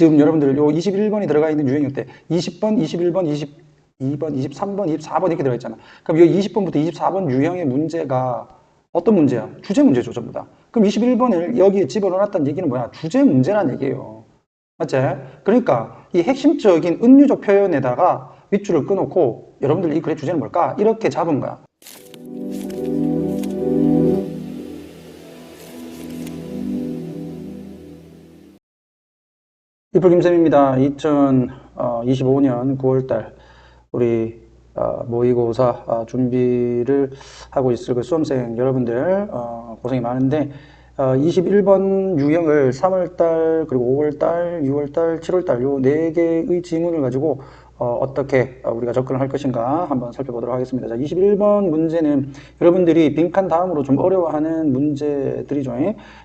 지금 여러분들 요 21번이 들어가 있는 유형일 때 20번, 21번, 22번, 23번, 24번 이렇게 들어가 있잖아. 그럼 요 20번부터 24번 유형의 문제가 어떤 문제야? 주제 문제죠, 전부 다. 그럼 21번을 여기에 집어넣었다는 얘기는 뭐야? 주제 문제란 얘기예요. 맞지? 그러니까 이 핵심적인 은유적 표현에다가 밑줄을 끊어놓고 여러분들 이 글의 주제는 뭘까? 이렇게 잡은 거야. 이풀 김쌤입니다. 2025년 9월달 우리 어, 모의고사 어, 준비를 하고 있을 그 수험생 여러분들 어, 고생이 많은데 21번 유형을 3월달 그리고 5월달, 6월달, 7월달 요 네 개의 지문을 가지고 어, 떻게 우리가 접근을 할 것인가 한번 살펴보도록 하겠습니다. 자, 21번 문제는 여러분들이 빈칸 다음으로 좀 어려워하는 문제들이죠.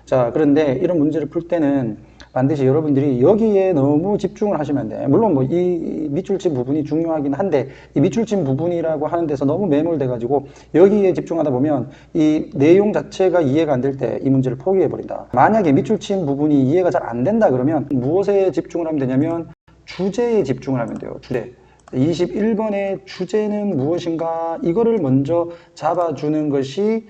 자, 그런데 이런 문제를 풀 때는 반드시 여러분들이 여기에 너무 집중을 하시면 안 돼. 물론 뭐 이 밑줄친 부분이 중요하긴 한데 이 밑줄친 부분이라고 하는 데서 너무 매몰돼 가지고 여기에 집중하다 보면 이 내용 자체가 이해가 안 될 때 이 문제를 포기해 버린다. 만약에 밑줄친 부분이 이해가 잘 안 된다 그러면 무엇에 집중을 하면 되냐면 주제에 집중을 하면 돼요. 주제. 21번의 주제는 무엇인가 이거를 먼저 잡아주는 것이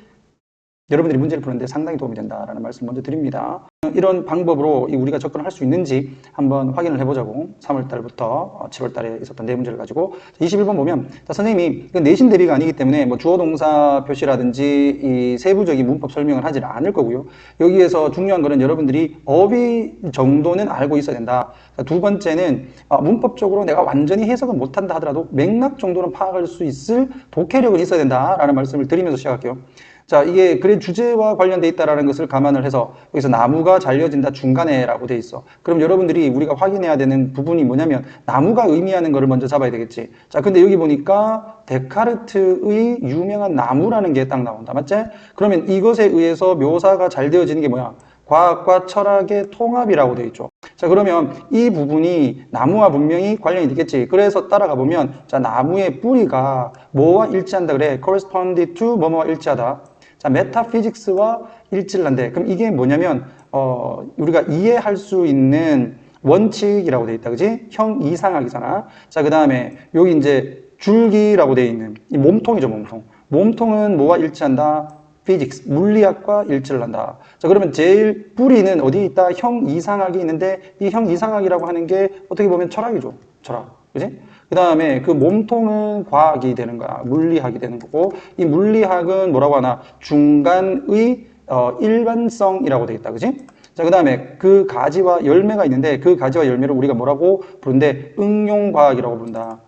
여러분들이 문제를 푸는데 상당히 도움이 된다라는 말씀 먼저 드립니다. 이런 방법으로 우리가 접근할 수 있는지 한번 확인을 해보자고 3월 달부터 7월 달에 있었던 네 문제를 가지고 21번 보면 자, 선생님이 이건 내신 대비가 아니기 때문에 뭐 주어 동사 표시라든지 이 세부적인 문법 설명을 하지 않을 거고요. 여기에서 중요한 거는 여러분들이 어휘 정도는 알고 있어야 된다. 자, 두 번째는 아, 문법적으로 내가 완전히 해석을 못한다 하더라도 맥락 정도는 파악할 수 있을 독해력은 있어야 된다라는 말씀을 드리면서 시작할게요. 자, 이게 글의 주제와 관련돼 있다라는 것을 감안을 해서 여기서 나무가 잘려진다 중간에라고 돼 있어. 그럼 여러분들이 우리가 확인해야 되는 부분이 뭐냐면 나무가 의미하는 것을 먼저 잡아야 되겠지. 자, 근데 여기 보니까 데카르트의 유명한 나무라는 게 딱 나온다. 맞지? 그러면 이것에 의해서 묘사가 잘 되어지는 게 뭐야? 과학과 철학의 통합이라고 되어 있죠. 자, 그러면 이 부분이 나무와 분명히 관련이 되겠지. 그래서 따라가 보면, 자, 나무의 뿌리가 뭐와 일치한다 그래? correspond to 뭐뭐와 일치하다. 자, 메타피직스와 일치를 한대. 그럼 이게 뭐냐면, 어, 우리가 이해할 수 있는 원칙이라고 돼 있다. 그지? 형 이상학이잖아. 자, 그 다음에 여기 이제 줄기라고 돼 있는 이 몸통이죠, 몸통. 몸통은 뭐와 일치한다? 피직스, 물리학과 일치를 한다. 자, 그러면 제일 뿌리는 어디 있다? 형 이상학이 있는데 이 형 이상학이라고 하는 게 어떻게 보면 철학이죠. 철학. 그지? 그 다음에 그 몸통은 과학이 되는 거야. 물리학이 되는 거고, 이 물리학은 뭐라고 하나? 중간의 어, 일반성이라고 되겠다. 그지? 자, 그 다음에 그 가지와 열매가 있는데 그 가지와 열매를 우리가 뭐라고 부른데 응용과학이라고 부른다.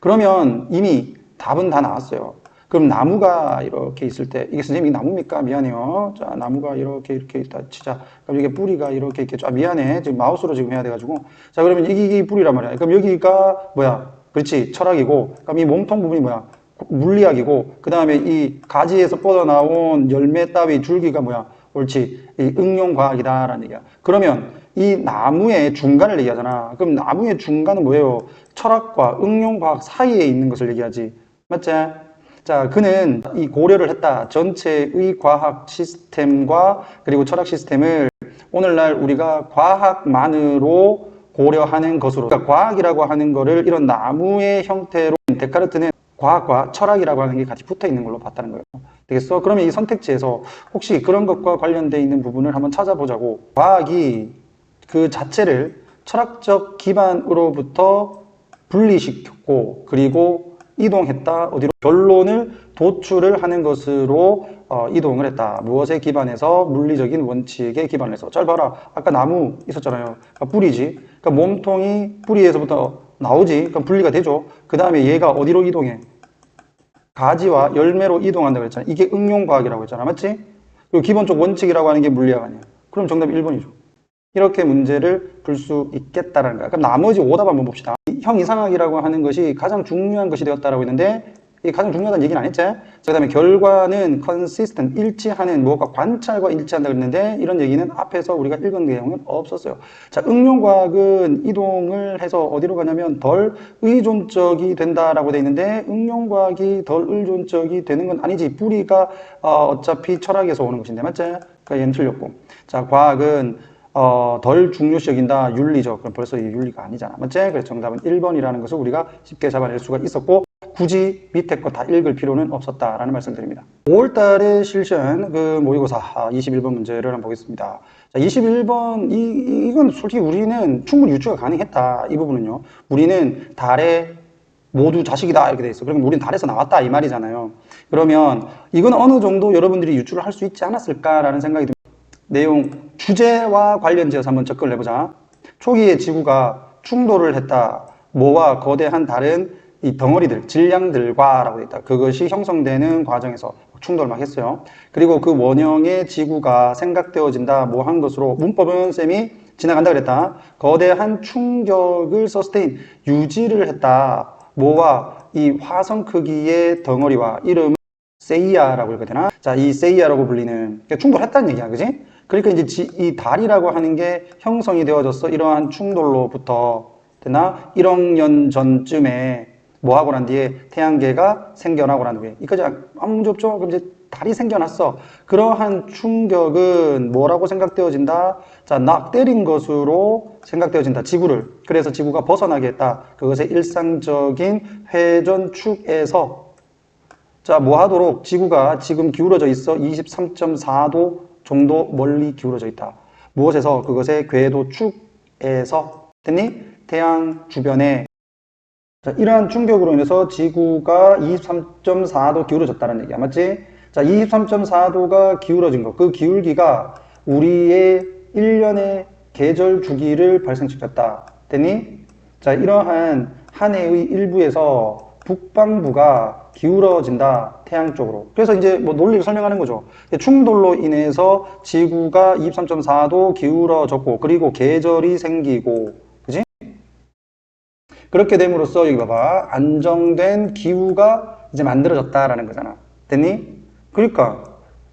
그러면 이미 답은 다 나왔어요. 그럼 나무가 이렇게 있을 때 이게 선생님 이 나무입니까? 미안해요. 자 나무가 이렇게 이렇게 있다 치자. 그럼 이게 뿌리가 이렇게 이렇게 아 미안해. 지금 마우스로 지금 해야 돼가지고 자 그러면 이게, 이게 뿌리란 말이야. 그럼 여기가 뭐야? 그렇지 철학이고 그럼 이 몸통 부분이 뭐야? 물리학이고 그 다음에 이 가지에서 뻗어 나온 열매 따위 줄기가 뭐야? 옳지 이 응용과학이다라는 얘기야. 그러면 이 나무의 중간을 얘기하잖아. 그럼 나무의 중간은 뭐예요? 철학과 응용과학 사이에 있는 것을 얘기하지. 맞지? 자, 그는 이 고려를 했다. 전체의 과학 시스템과 그리고 철학 시스템을 오늘날 우리가 과학만으로 고려하는 것으로. 그러니까 과학이라고 하는 거를 이런 나무의 형태로 데카르트는 과학과 철학이라고 하는 게 같이 붙어 있는 걸로 봤다는 거예요. 되겠어? 그러면 이 선택지에서 혹시 그런 것과 관련되어 있는 부분을 한번 찾아보자고. 과학이 그 자체를 철학적 기반으로부터 분리시켰고, 그리고 이동했다. 어디로? 결론을 도출을 하는 것으로 어, 이동을 했다. 무엇에 기반해서? 물리적인 원칙에 기반해서. 잘 봐라. 아까 나무 있었잖아요. 그러니까 뿌리지. 그러니까 몸통이 뿌리에서부터 나오지. 그럼 분리가 되죠. 그 다음에 얘가 어디로 이동해? 가지와 열매로 이동한다고 그랬잖아. 이게 응용과학이라고 했잖아. 맞지? 그리고 기본적 원칙이라고 하는 게 물리학 아니야. 그럼 정답이 1번이죠. 이렇게 문제를 풀 수 있겠다라는 거야. 그럼 나머지 오답 한번 봅시다. 형 이상학이라고 하는 것이 가장 중요한 것이 되었다라고 했는데 이게 가장 중요하다는 얘기는 안 했지? 그 다음에 결과는 consistent, 일치하는 무엇과 관찰과 일치한다 그랬는데 이런 얘기는 앞에서 우리가 읽은 내용은 없었어요. 자, 응용과학은 이동을 해서 어디로 가냐면 덜 의존적이 된다라고 돼 있는데 응용과학이 덜 의존적이 되는 건 아니지. 뿌리가 어, 어차피 철학에서 오는 것인데 맞지? 그러니까 얘는 틀렸고. 자, 과학은 어, 덜 중요시 여긴다. 윤리적. 그럼 벌써 이 윤리가 아니잖아. 맞지? 그래서 정답은 1번이라는 것을 우리가 쉽게 잡아낼 수가 있었고, 굳이 밑에 거 다 읽을 필요는 없었다라는 말씀 드립니다. 5월 달에 실시한 그 모의고사 아, 21번 문제를 한번 보겠습니다. 자, 21번, 이, 이- 이건 솔직히 우리는 충분히 유추가 가능했다. 이 부분은요. 우리는 달에 모두 자식이다 이렇게 돼 있어. 그러면 우리는 달에서 나왔다 이 말이잖아요. 그러면 이건 어느 정도 여러분들이 유추를 할 수 있지 않았을까라는 생각이 듭니다. 내용 주제와 관련지어서 한번 접근을 해보자. 초기에 지구가 충돌을 했다. 뭐와 거대한 다른 이 덩어리들, 질량들과 라고 돼 있다. 그것이 형성되는 과정에서 충돌을 막 했어요. 그리고 그 원형의 지구가 생각되어진다. 뭐 한 것으로 문법은 쌤이 지나간다 그랬다. 거대한 충격을 서스테인, 유지를 했다. 뭐와 이 화성 크기의 덩어리와 이름을 세이아라고 읽어야 되나? 자, 이 세이아라고 불리는 그러니까 충돌했다는 얘기야, 그지? 그러니까 이제 지- 이 달이라고 하는 게 형성이 되어졌어. 이러한 충돌로부터 되나? 1억 년 전쯤에 뭐 하고 난 뒤에 태양계가 생겨나고 난 뒤에 이까지 아무 문제 없죠? 그럼 이제 달이 생겨났어. 그러한 충격은 뭐라고 생각되어진다? 자, 낙 때린 것으로 생각되어진다. 지구를. 그래서 지구가 벗어나게 했다. 그것의 일상적인 회전축에서 자, 뭐 하도록 지구가 지금 기울어져 있어 23.4도 정도 멀리 기울어져 있다. 무엇에서 그것의 궤도 축에서 됐니? 태양 주변에 자, 이러한 충격으로 인해서 지구가 23.4도 기울어졌다는 얘기야. 맞지? 자, 23.4도가 기울어진 것. 그 기울기가 우리의 1년의 계절 주기를 발생시켰다. 됐니? 자, 이러한 한 해의 일부에서 북방부가 기울어진다. 태양 쪽으로. 그래서 이제 뭐 논리를 설명하는 거죠. 충돌로 인해서 지구가 23.4도 기울어졌고, 그리고 계절이 생기고, 그지? 그렇게 됨으로써 여기 봐봐 안정된 기후가 이제 만들어졌다라는 거잖아 됐니? 그러니까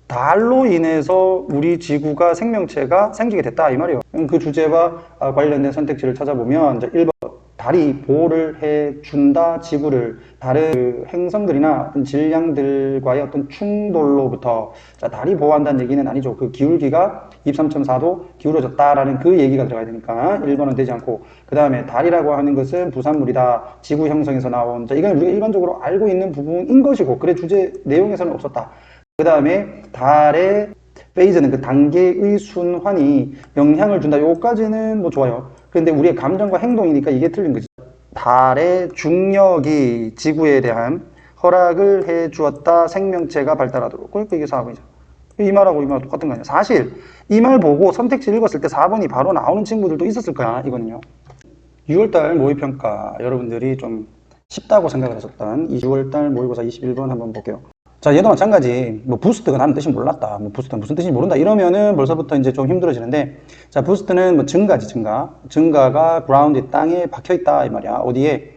달로 인해서 우리 지구가 생명체가 생기게 됐다 이 말이에요 그 주제와 아, 관련된 선택지를 찾아보면 이제 1번 달이 보호를 해준다 지구를. 다른 그 행성들이나 어떤 질량들과의 어떤 충돌로부터 자 달이 보호한다는 얘기는 아니죠. 그 기울기가 23.4도 기울어졌다라는 그 얘기가 들어가야 되니까 1번은 되지 않고. 그 다음에 달이라고 하는 것은 부산물이다. 지구 형성에서 나온. 자 이건 우리가 일반적으로 알고 있는 부분인 것이고 그래 주제 내용에서는 없었다. 그 다음에 달의 페이즈는 그 단계의 순환이 영향을 준다. 요까지는 뭐 좋아요. 근데 우리의 감정과 행동이니까 이게 틀린 거지. 달의 중력이 지구에 대한 허락을 해 주었다. 생명체가 발달하도록. 그러니까 이게 4번이죠. 이 말하고 이 말하고 똑같은 거 아니야. 사실 이 말 보고 선택지 읽었을 때 4번이 바로 나오는 친구들도 있었을 거야. 이거는요. 6월달 모의평가 여러분들이 좀 쉽다고 생각을 하셨던 2월달 모의고사 21번 한번 볼게요. 자, 얘도 마찬가지. 뭐 부스트가 나는 뜻이 몰랐다. 뭐 부스트가 무슨 뜻인지 모른다. 이러면은 벌써부터 이제 좀 힘들어지는데, 자, 부스트는 뭐 증가지, 증가. 증가가 그라운드 땅에 박혀 있다 이 말이야. 어디에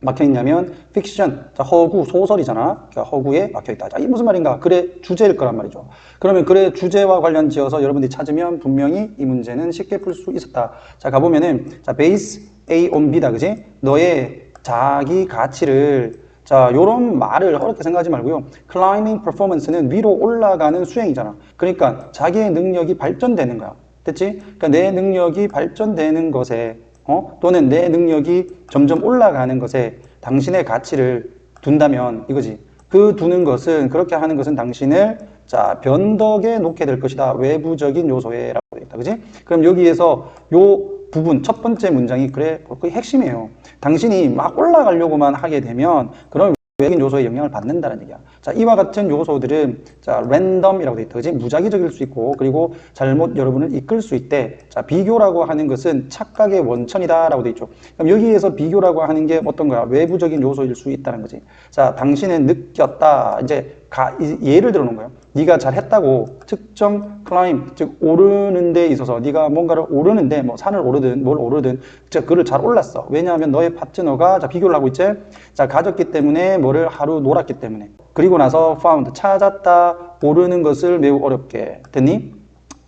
막혀 있냐면 픽션, 자, 허구, 소설이잖아. 그러니까 허구에 막혀 있다. 자, 이 무슨 말인가? 글의 주제일 거란 말이죠. 그러면 글의 주제와 관련 지어서 여러분들이 찾으면 분명히 이 문제는 쉽게 풀 수 있었다. 자, 가보면은 자, 베이스 A on B다, 그지? 너의 자기 가치를 자, 요런 말을 어렵게 생각하지 말고요. climbing performance는 위로 올라가는 수행이잖아. 그러니까 자기의 능력이 발전되는 거야. 됐지? 그러니까 내 능력이 발전되는 것에 어? 또는 내 능력이 점점 올라가는 것에 당신의 가치를 둔다면 이거지. 그 두는 것은 그렇게 하는 것은 당신을 자 변덕에 놓게 될 것이다. 외부적인 요소에라고 되어 있다. 그지? 그럼 여기에서 요 부분 첫 번째 문장이 그래 그게 핵심이에요. 당신이 막 올라가려고만 하게 되면 그런 외적인 요소에 영향을 받는다는 얘기야. 자, 이와 같은 요소들은 자, 랜덤이라고 돼. 그지? 무작위적일 수 있고 그리고 잘못 여러분을 이끌 수 있대. 자, 비교라고 하는 것은 착각의 원천이다라고 돼 있죠. 그럼 여기에서 비교라고 하는 게 어떤 거야? 외부적인 요소일 수 있다는 거지. 자, 당신은 느꼈다. 이제 가, 이- 예를 들어 놓은 거예요. 네가 잘했다고 특정 클라임 즉 오르는 데 있어서 네가 뭔가를 오르는데 뭐 산을 오르든 뭘 오르든 즉 그를 잘 올랐어. 왜냐하면 너의 파트너가 자 비교를 하고 있지? 자 가졌기 때문에 뭐를 하루 놀았기 때문에. 그리고 나서 found 찾았다 오르는 것을 매우 어렵게. 됐니?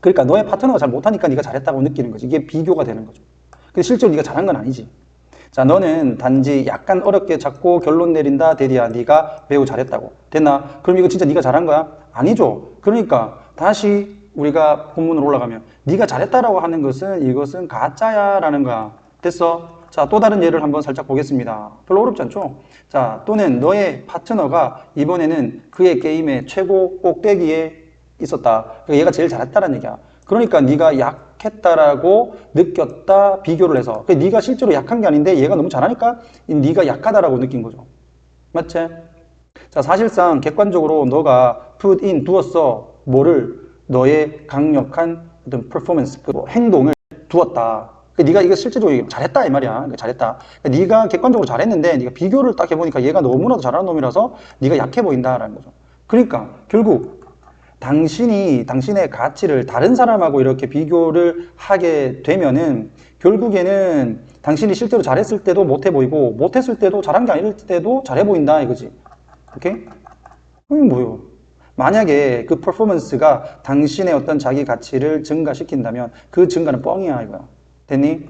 그러니까 너의 파트너가 잘 못하니까 네가 잘했다고 느끼는 거지. 이게 비교가 되는 거죠. 근데 실제로 네가 잘한 건 아니지 자, 너는 단지 약간 어렵게 잡고 결론 내린다, 데디야. 네가 매우 잘했다고. 됐나? 그럼 이거 진짜 네가 잘한 거야? 아니죠. 그러니까 다시 우리가 본문으로 올라가면 네가 잘했다라고 하는 것은 이것은 가짜야라는 거야. 됐어? 자, 또 다른 예를 한번 살짝 보겠습니다. 별로 어렵지 않죠? 자, 또는 너의 파트너가 이번에는 그의 게임의 최고 꼭대기에 있었다. 그러니까 얘가 제일 잘했다는 얘기야. 그러니까 네가 약 했다라고 느꼈다 비교를 해서 그 네가 실제로 약한 게 아닌데 얘가 너무 잘하니까 네가 약하다라고 느낀 거죠. 맞지? 자, 사실상 객관적으로 너가 put in 두었어. 뭐를 너의 강력한 어떤 performance, 그뭐 행동을 두었다. 그 네가 이거 실제적으로 잘했다 이 말이야. 그러니까 잘했다. 그러니까 네가 객관적으로 잘했는데 네가 비교를 딱 해보니까 얘가 너무나도 잘하는 놈이라서 네가 약해 보인다라는 거죠. 그러니까 결국 당신이 당신의 가치를 다른 사람하고 이렇게 비교를 하게 되면은 결국에는 당신이 실제로 잘했을 때도 못해 보이고 못했을 때도 잘한 게 아닐 때도 잘해 보인다 이거지. 오케이? 그게 뭐요? 만약에 그 퍼포먼스가 당신의 어떤 자기 가치를 증가시킨다면 그 증가는 뻥이야 이거야. 됐니?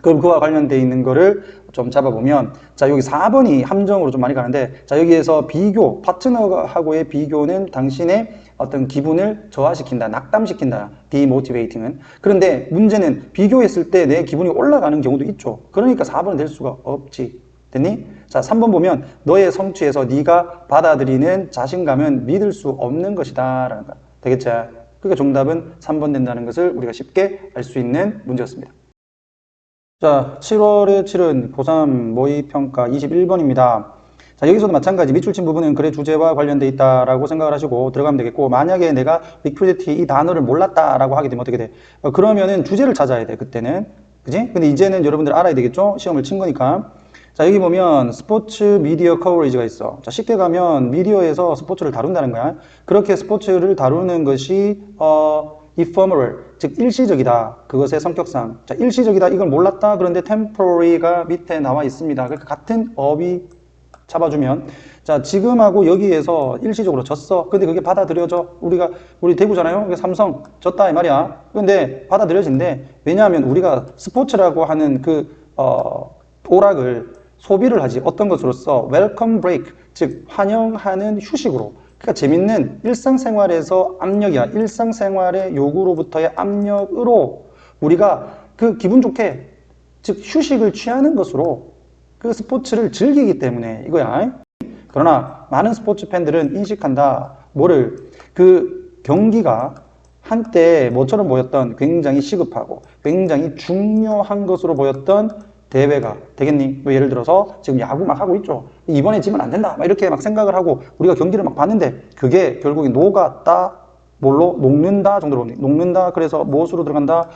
그럼 그와 관련돼 있는 거를 좀 잡아보면 자 여기 4번이 함정으로 좀 많이 가는데 자 여기에서 비교 파트너하고의 비교는 당신의 어떤 기분을 저하시킨다 낙담시킨다 디모티베이팅은. 그런데 문제는 비교했을 때 내 기분이 올라가는 경우도 있죠. 그러니까 4번은 될 수가 없지. 됐니? 자 3번 보면 너의 성취에서 네가 받아들이는 자신감은 믿을 수 없는 것이다 라는 거야 되겠지? 그러니까 정답은 3번 된다는 것을 우리가 쉽게 알 수 있는 문제였습니다 자, 7월에 치른 고3 모의평가 21번입니다. 자, 여기서도 마찬가지 밑줄친 부분은 글의 주제와 관련돼 있다라고 생각을 하시고 들어가면 되겠고, 만약에 내가 liquidity 이 단어를 몰랐다라고 하게 되면 어떻게 돼? 어, 그러면은 주제를 찾아야 돼, 그때는. 그지? 근데 이제는 여러분들 알아야 되겠죠? 시험을 친 거니까. 자, 여기 보면 스포츠 미디어 커버리지가 있어. 자, 쉽게 가면 미디어에서 스포츠를 다룬다는 거야. 그렇게 스포츠를 다루는 것이, 어, ephemeral, 즉 일시적이다. 그것의 성격상. 자, 일시적이다. 이걸 몰랐다. 그런데 temporary가 밑에 나와 있습니다. 그러니까 같은 업이 잡아주면 자, 지금하고 여기에서 일시적으로 졌어. 근데 그게 받아들여져. 우리가 우리 대구잖아요. 그게 삼성 졌다 이 말이야. 근데 받아들여진대. 왜냐하면 우리가 스포츠라고 하는 그 어, 오락을 소비를 하지 어떤 것으로서 웰컴 브레이크 즉 환영하는 휴식으로 그러니까 재밌는 일상생활에서 압력이야. 일상생활의 요구로부터의 압력으로 우리가 그 기분 좋게 즉 휴식을 취하는 것으로 그 스포츠를 즐기기 때문에 이거야. 그러나 많은 스포츠 팬들은 인식한다. 뭐를 그 경기가 한때 뭐처럼 보였던 굉장히 시급하고 굉장히 중요한 것으로 보였던 대회가 되겠니? 뭐 예를 들어서 지금 야구 막 하고 있죠. 이번에 지면 안 된다. 막 이렇게 막 생각을 하고 우리가 경기를 막 봤는데 그게 결국에 녹았다. 뭘로? 녹는다 정도로 봅니다. 녹는다. 그래서 무엇으로 들어간다?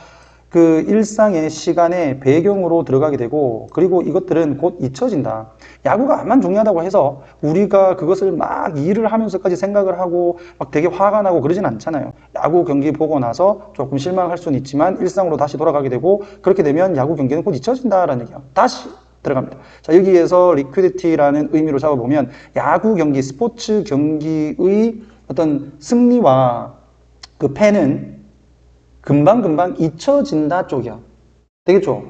그 일상의 시간의 배경으로 들어가게 되고 그리고 이것들은 곧 잊혀진다. 야구가 암만 중요하다고 해서 우리가 그것을 막 일을 하면서까지 생각을 하고 막 되게 화가 나고 그러진 않잖아요. 야구 경기 보고 나서 조금 실망할 수는 있지만 일상으로 다시 돌아가게 되고 그렇게 되면 야구 경기는 곧 잊혀진다라는 얘기야. 다시 들어갑니다. 자, 여기에서 리퀴디티라는 의미로 잡아보면 야구 경기, 스포츠 경기의 어떤 승리와 그 패는 금방금방 잊혀진다 쪽이야. 되겠죠?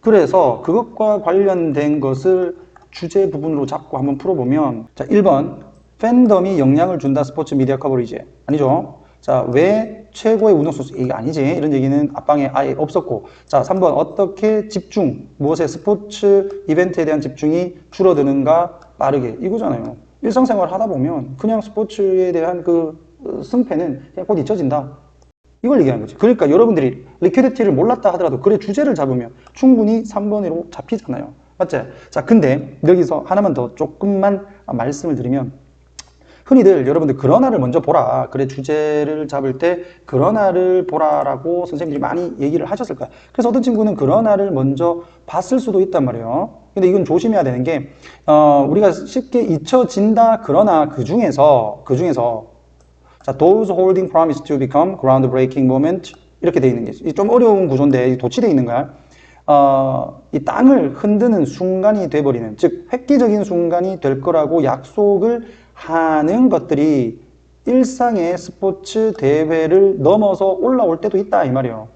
그래서 그것과 관련된 것을 주제 부분으로 잡고 한번 풀어보면 자 1번. 팬덤이 영향을 준다 스포츠 미디어 커버리지 아니죠? 자왜 최고의 운동 선수 이게 아니지. 이런 얘기는 앞방에 아예 없었고. 자 3번. 어떻게 집중 무엇에 스포츠 이벤트에 대한 집중이 줄어드는가? 빠르게. 이거잖아요. 일상생활 하다 보면 그냥 스포츠에 대한 그 어, 승패는 그냥 곧 잊혀진다 이걸 얘기하는 거지. 그러니까 여러분들이 리퀴디티를 몰랐다 하더라도 글의 주제를 잡으면 충분히 3번으로 잡히잖아요. 맞지? 자, 근데 여기서 하나만 더 조금만 말씀을 드리면 흔히들 여러분들 그러나를 먼저 보라. 글의 주제를 잡을 때 그러나를 보라라고 선생님들이 많이 얘기를 하셨을 거야. 그래서 어떤 친구는 그러나를 먼저 봤을 수도 있단 말이에요. 근데 이건 조심해야 되는 게, 어, 우리가 쉽게 잊혀진다 그러나 그 중에서, 그 중에서 자, those holding promise to become groundbreaking moment 이렇게 돼 있는 게 좀 어려운 구조인데 도치돼 있는 거야. 어, 이 땅을 흔드는 순간이 돼버리는 즉 획기적인 순간이 될 거라고 약속을 하는 것들이 일상의 스포츠 대회를 넘어서 올라올 때도 있다 이 말이에요.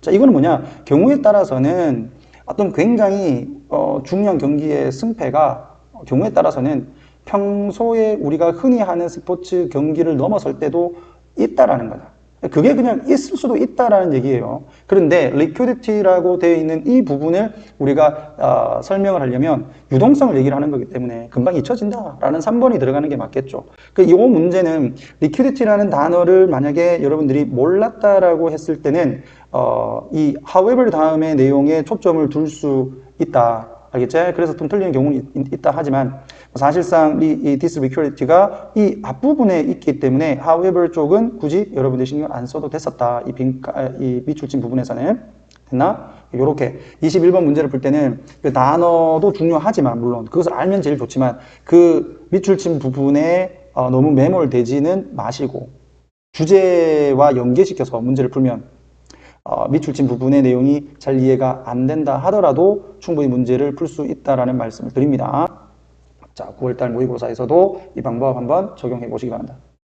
자, 이거는 뭐냐? 경우에 따라서는 어떤 굉장히 어, 중요한 경기의 승패가 경우에 따라서는 평소에 우리가 흔히 하는 스포츠 경기를 넘어설 때도 있다라는 거다. 그게 그냥 있을 수도 있다라는 얘기예요. 그런데 liquidity라고 되어 있는 이 부분을 우리가 어, 설명을 하려면 유동성을 얘기를 하는 거기 때문에 금방 잊혀진다라는 3번이 들어가는 게 맞겠죠. 그 이 문제는 liquidity라는 단어를 만약에 여러분들이 몰랐다라고 했을 때는 어, 이 however 다음에 내용에 초점을 둘 수 있다. 알겠지? 그래서 좀 틀리는 경우는 있- 있다 하지만 사실상 이, 이 this liquidity가 이 앞부분에 있기 때문에 however 쪽은 굳이 여러분들 신경 안 써도 됐었다. 이 빈, 아, 이 밑줄친 부분에서는 됐나? 요렇게 21번 문제를 풀 때는 그 단어도 중요하지만 물론 그것을 알면 제일 좋지만 그 밑줄친 부분에 어, 너무 매몰되지는 마시고 주제와 연계시켜서 문제를 풀면 어, 밑줄친 부분의 내용이 잘 이해가 안 된다 하더라도 충분히 문제를 풀 수 있다라는 말씀을 드립니다. 자, 9월달 모의고사에서도 이 방법 한번 적용해 보시기 바랍니다.